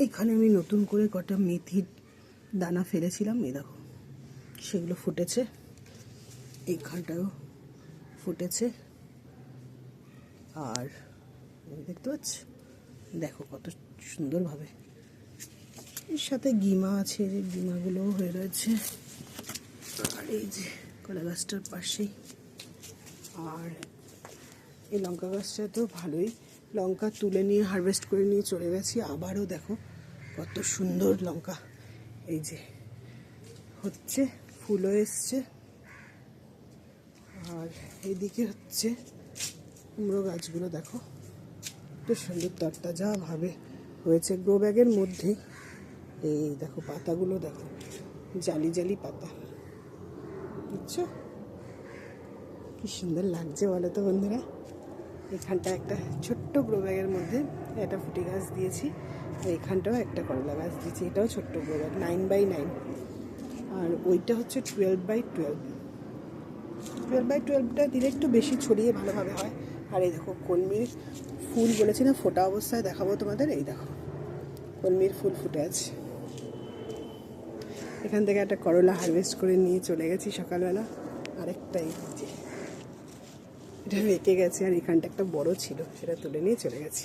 এখানে আমি নতুন করে কটা মেথির দানা ফেলেছিলাম, এই দেখো। সেগুলো ফুটেছে। এই এইখানটাও ফুটেছে। আর দেখতে পাচ্ছ? দেখো কত সুন্দরভাবে। এর সাথে গিমা আছে, যে গিমাগুলোও হয়ে রয়েছে। আর এই যে কলা গাছটার পাশেই। আর এই লঙ্কা গাছটা তো ভালোই। লঙ্কা তুলে নিয়ে হারভেস্ট করে নিয়ে চলে গেছি। আবারও দেখো কত সুন্দর লঙ্কা। এই যে হচ্ছে, ফুলও এসছে। আর এদিকে হচ্ছে কুমড়ো গাছগুলো দেখো। কত সুন্দর তরতাজা ভাবে হয়েছে। গ্রো ব্যাগের মধ্যে এই দেখো পাতাগুলো দেখো, জালি জালি পাতা। বুঝছ? কি সুন্দর লাগছে বলো তো বন্ধুরা। এখানটা একটা ছোট্ট গ্রো ব্যাগের মধ্যে একটা ফুটি গাছ দিয়েছি, আর এখানটাও একটা করলা গাছ দিয়েছি, এটাও ছোট্ট grow bag nine by nine আর ওইটা হচ্ছে twelve by twelve twelve by টুয়েলভটা দিলে একটু বেশি ছড়িয়ে ভালোভাবে হয়। আর এই দেখো, কলমির ফুল বলেছি না, ফোটা অবস্থায় দেখাবো তোমাদের, এই দেখো, কলমির ফুল ফুটে আছে। এখান থেকে একটা করলা হারভেস্ট করে নিয়ে চলে গেছি সকালবেলা। আরেকটা এই এটা রেখে গেছে আর এখানটা একটা বড় ছিল সেটা তুলে নিয়ে চলে গেছি।